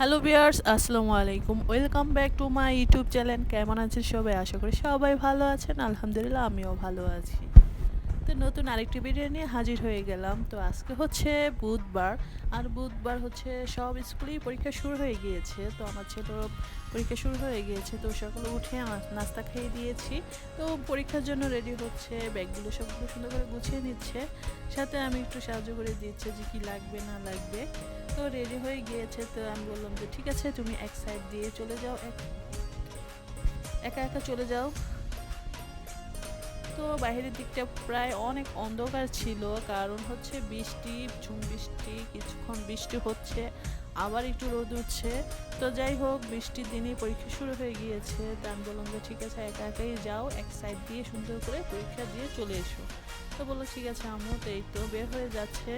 Hello viewers আসসালামু আলাইকুম। Welcome back to my YouTube channel কেমন আছেন সবাই? আশা করি সবাই ভালো আছেন। আলহামদুলিল্লাহ, আমিও ভালো আছি। তো নতুন আরেকটি ভিডিও নিয়ে হাজির হয়ে গেলাম। তো আজকে হচ্ছে বুধবার। আর বুধবার হচ্ছে সব স্কুলেই পরীক্ষা শুরু হয়ে গিয়েছে, তো আমার ছেলের পরীক্ষা শুরু হয়ে গিয়েছে, তো সকালে উঠে নাস্তা খেয়ে দিয়েছি, তো পরীক্ষার জন্য রেডি হচ্ছে, ব্যাগগুলো সবগুলো সুন্দর করে গুছিয়ে নিচ্ছে, সাথে আমি একটু সাহায্য করে দিচ্ছে যে কি লাগবে, না লাগবে, তো রেডি হয়ে গিয়েছে, তো আমি বললাম যে ঠিক আছে, তুমি এক সাইড দিয়ে চলে যাও, এক- একা একা চলে যাও তো বাইরের দিকটা প্রায় অনেক অন্ধকার ছিল, কারণ হচ্ছে বৃষ্টি, ঝুম বৃষ্টি, কিছুক্ষণ বৃষ্টি হচ্ছে, আবার একটু রোদ উঠছে। তো যাই হোক, বৃষ্টির দিনেই পরীক্ষা শুরু হয়ে গিয়েছে, তা আমি বললাম যে ঠিক আছে, একা একাই যাও, এক সাইড দিয়ে সুন্দর করে পরীক্ষা দিয়ে চলে এসো। তো বলল, ঠিক আছে আমিও তো এই তো বের হয়ে যাচ্ছে।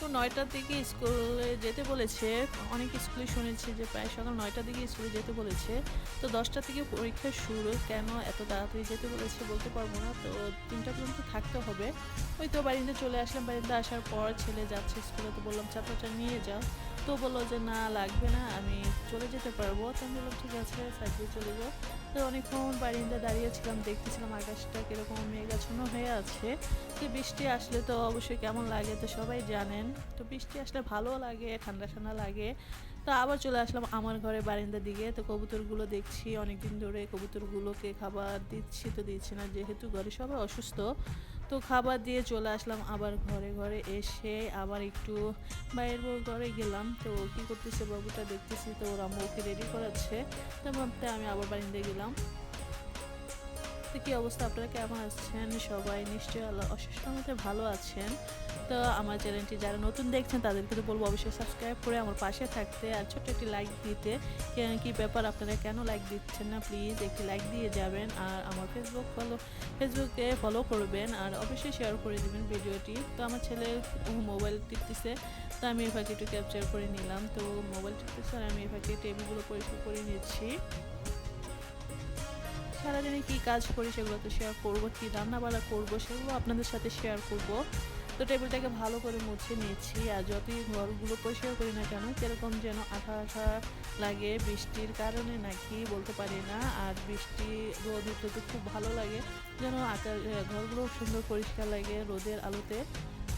তো নয়টার দিকে স্কুলে যেতে বলেছে। অনেক স্কুলে শুনেছি যে প্রায় সকাল নয়টার দিকে স্কুলে যেতে বলেছে। তো দশটা থেকে পরীক্ষা শুরু, কেন এত তাড়াতাড়ি যেতে বলেছে বলতে পারব না। তো তিনটা পর্যন্ত থাকতে হবে। ওই তো বাড়িতে চলে আসলাম। বাড়িতে আসার পর ছেলে যাচ্ছে স্কুলে। তো বললাম চাপাটা নিয়ে যাও। তো বলল যে, না, লাগবে না, আমি চলে যেতে পারব। তো আমি বললাম, ঠিক আছে দিয়ে চলে যাও। তো অনেকক্ষণ বাড়িতে দাঁড়িয়েছিলাম দেখতেছিলাম আকাশটা কীরকম মেঘাচ্ছন্ন হয়ে আছে। তো বৃষ্টি আসলে তো অবশ্যই কেমন লাগে তো সবাই জানেন। তো বৃষ্টি আসলে ভালো লাগে, ঠান্ডা ঠান্ডা লাগে। তো আবার চলে আসলাম আমার ঘরে বারিন্দার দিকে। তো কবুতরগুলো দেখছি, অনেকদিন ধরে কবুতরগুলোকে খাবার দিচ্ছি, তো দিচ্ছি না, যেহেতু ঘরে সবাই অসুস্থ। তো খাবার দিয়ে চলে আসলাম আবার ঘরে ঘরে এসে আবার একটু বাইরের বউ ঘরে গেলাম। তো কি করতেছে বাবুটা দেখতেছি তো ওরা ওকে রেডি করাচ্ছে। তো ভাবতে আমি আবার বাড়িতে গেলাম। তো কী অবস্থা? আপনারা কেমন আছেন? সবাই নিশ্চয়ই আল্লাহ অশেষ মধ্যে ভালো আছেন। তো আমার চ্যানেলটি যারা নতুন দেখছেন, তাদেরকে তো বলব অবশ্যই সাবস্ক্রাইব করে আমার পাশে থাকতে আর ছোট্ট একটি লাইক দিতে। কে- ব্যাপার, আপনারা কেন লাইক দিচ্ছেন না? প্লিজ একটি লাইক দিয়ে যাবেন আর আমার ফেসবুক ফলো ফেসবুকে ফলো করবেন আর অবশ্যই শেয়ার করে দেবেন ভিডিওটি। তো আমার ছেলে মোবাইল টিপতেছে, তো আমি এই ফাঁকে একটু ক্যাপচার করে নিলাম। তো মোবাইল টিপতেছে আর আমি এই ফাঁকে টেবিলগুলো পরিষ্কার করে নিচ্ছি। সারাদিনে কী কাজ করি সেগুলো তো শেয়ার করব, কী রান্নাবাড়া করব সেগুলো আপনাদের সাথে শেয়ার করব। তো টেবিলটাকে ভালো করে মুছে নিয়েছি আর যতই ঘরগুলো পরিষ্কার করি না কেন, কীরকম যেন আঠা আঠা লাগে বৃষ্টির কারণে নাকি বলতে পারি না। আর বৃষ্টি, রোদ উঠলে তো খুব ভালো লাগে, যেন আকার ঘরগুলো সুন্দর পরিষ্কার লাগে রোদের আলোতে।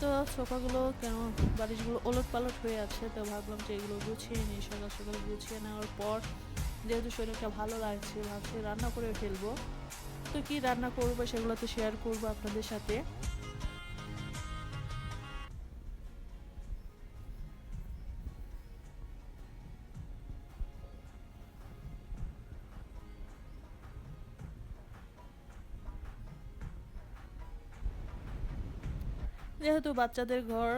তো সোফাগুলো কেন, বালিশগুলো ওলট পালট হয়ে আছে, তো ভাবলাম যে এগুলো গুছিয়ে নিই। সকাল সকাল গুছিয়ে নেওয়ার পর যেহেতু শরীরটা ভালো লাগছে, ভাবছি রান্না করে ফেলব। তো কি রান্না করব সেগুলো তো শেয়ার করব আপনাদের সাথে। যেহেতু বাচ্চাদের ঘর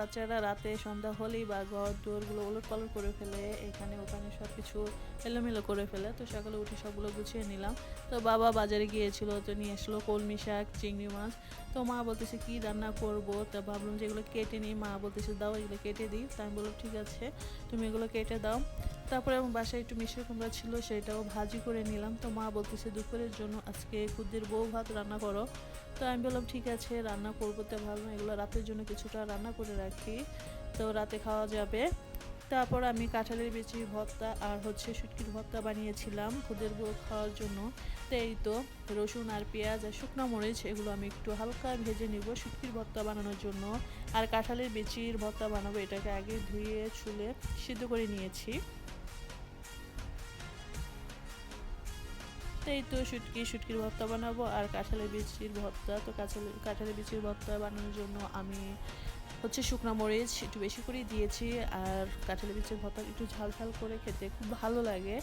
বাচ্চারা রাতে সন্ধ্যা হলেই বা ঘর দোরগুলো ওলট পালট করে ফেলে, এখানে ওখানে সব কিছু এলোমেলো করে ফেলে। তো সকালে উঠে সবগুলো গুছিয়ে নিলাম। তো বাবা বাজারে গিয়েছিল, তো নিয়ে আসলো কলমি শাক, চিংড়ি মাছ। তো মা বলতেছে, কি রান্না করব? তো ভাবলাম যে এগুলো কেটে নিই। মা বলতেছে, দাও, এগুলো কেটে দিই। তা আমি বললাম, ঠিক আছে, তুমি এগুলো কেটে দাও। তারপরে আমার বাসায় একটু মিষ্টি কুমড়া ছিল, সেটাও ভাজি করে নিলাম। তো মা বলতেছে, দুপুরের জন্য আজকে খুদের বউ ভাত রান্না করো। তো আমি বললাম, ঠিক আছে, রান্না করব তো ভাবলাম এগুলো রাতের জন্য কিছুটা রান্না করে রাখি। তো রাতে খাওয়া যাবে। তারপর আমি কাঁঠালের বিচি, ভর্তা আর হচ্ছে শুটকির ভর্তা বানিয়েছিলাম খুদের বউ খাওয়ার জন্য। তো এই তো, রসুন আর পেঁয়াজ আর শুকনো মরিচ এগুলো আমি একটু হালকা ভেজে নিব শুটকির ভর্তা বানানোর জন্য। আর কাঁঠালের বেচির ভর্তা বানাবো এটাকে আগে ধুয়ে, ছুলে সিদ্ধ করে নিয়েছি। এই তো শুটকি, শুটকির ভর্তা বানাবো আর কাঁঠালের বিচির ভর্তা। তো কাঁঠালের কাঁঠালের বিচির ভর্তা বানানোর জন্য আমি হচ্ছে শুকনো মরিচ একটু বেশি করেই দিয়েছি আর কাঁঠালের বিচির ভর্তা একটু ঝাল ঝাল করে খেতে খুব ভালো লাগে।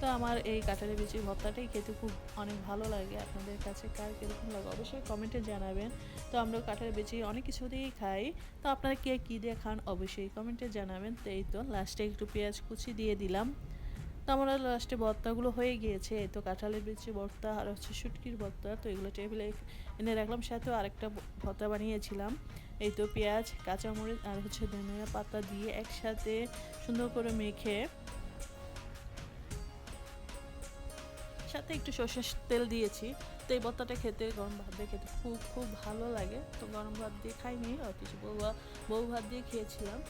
তো আমার এই কাঁঠালের বিচির ভর্তাটাই খেতে খুব অনেক ভালো লাগে। আপনাদের কাছে কার কীরকম লাগে অবশ্যই কমেন্টে জানাবেন। তো আমরা কাঁঠালের বিচি অনেক কিছু দিয়েই খাই। তো আপনারা কে কী দিয়ে খান অবশ্যই কমেন্টে জানাবেন। তো এই তো লাস্টে একটু পেঁয়াজ কুচি দিয়ে দিলাম। তো আমরা লাস্টে ভর্তাগুলো হয়ে গিয়েছে তো কাঁঠালের বিচি ভর্তা আর হচ্ছে শুটকির ভর্তা তো এগুলো টেবিলে এনে রাখলাম। সাথেও আরেকটা ভর্তা বানিয়েছিলাম, এই তো পেঁয়াজ, কাঁচামরিচ আর হচ্ছে ধনিয়া পাতা দিয়ে একসাথে সুন্দর করে মেখে, সাথে একটু সর্ষের তেল দিয়েছি। তো এই ভর্তাটা খেতে, গরম ভাত দিয়ে খেতে খুব খুব ভালো লাগে। তো গরম ভাত দিয়ে খাইনি, আর কিছু বউ ভাত দিয়ে খেয়েছিলাম।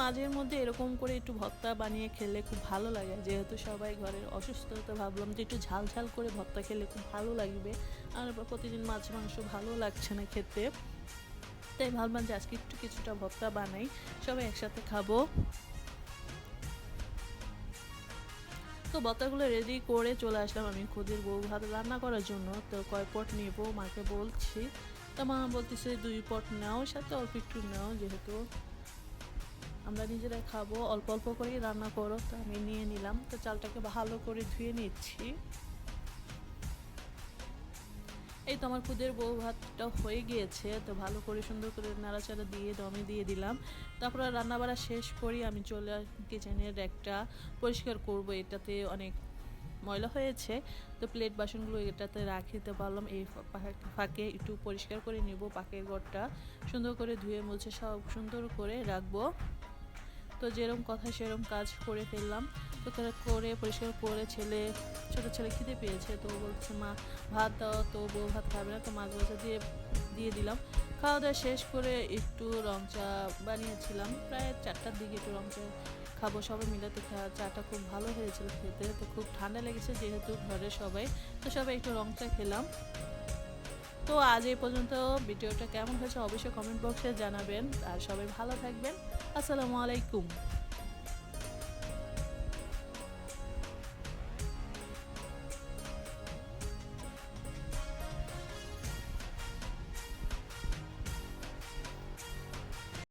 মাঝের মধ্যে এরকম করে একটু ভর্তা বানিয়ে খেলে খুব ভালো লাগে। যেহেতু সবাই ঘরের অসুস্থ, তো ভাবলাম যে একটু ঝাল ঝাল করে ভর্তা খেলে খুব ভালো লাগবে। আর প্রতিদিন মাছ, মাংস ভালো লাগছে না খেতে। তাই ভাবলাম যে আজকে একটু কিছুটা ভর্তা বানাই। সবাই একসাথে খাব। তো ভর্তাগুলো রেডি করে চলে আসলাম আমি খুদের বউ ভাত রান্না করার জন্য। তো কয় পট নেব? মাকে বলছি। তো মা বলতেছে দুই পট নাও, সাথে অল্প একটু নাও, যেহেতু আমরা নিজেরাই খাব, অল্প অল্প করেই রান্না করো, তো আমি নিয়ে নিলাম। তো চালটাকে ভালো করে ধুয়ে নিচ্ছি। এই তো আমার খুদের বউ ভাতটা হয়ে গিয়েছে, তো ভালো করে সুন্দর করে নাড়াচাড়া দিয়ে দমে দিয়ে দিলাম। তারপর রান্না বাড়া শেষ করি, আমি চলে কিচেনের একটা পরিষ্কার করব, এটাতে অনেক ময়লা হয়েছে। তো প্লেট বাসনগুলো এটাতে রাখি, তো পারলাম এই ফাঁকে একটু পরিষ্কার করে নিব, পাকের ঘরটা সুন্দর করে ধুয়ে মুছে সব সুন্দর করে রাখব। তো যেরকম কথা সেরকম কাজ করে ফেললাম। তো তারা করে পরিষ্কার করে ছেলে, ছোট ছেলে খিদে পেয়েছে। তো বলছে, মা, ভাত দাও, তো বউ ভাত খাবে না, তো মাছ ভাজা দিয়ে দিয়ে দিলাম। খাওয়া দাওয়া শেষ করে একটু রং চা বানিয়েছিলাম। প্রায় চারটার দিকে একটু রং চা খাব, সবাই মিলে তো খা- চাটা খুব ভালো হয়েছিল খেতে। তো খুব ঠান্ডা লেগেছে যেহেতু ঘরে সবাই। তো সবাই একটু রং চা খেলাম। তো আজ এই পর্যন্ত ভিডিওটা কেমন হয়েছে অবশ্যই কমেন্ট বক্সে জানাবেন, আর সবাই ভালো থাকবেন। আসসালামু আলাইকুম।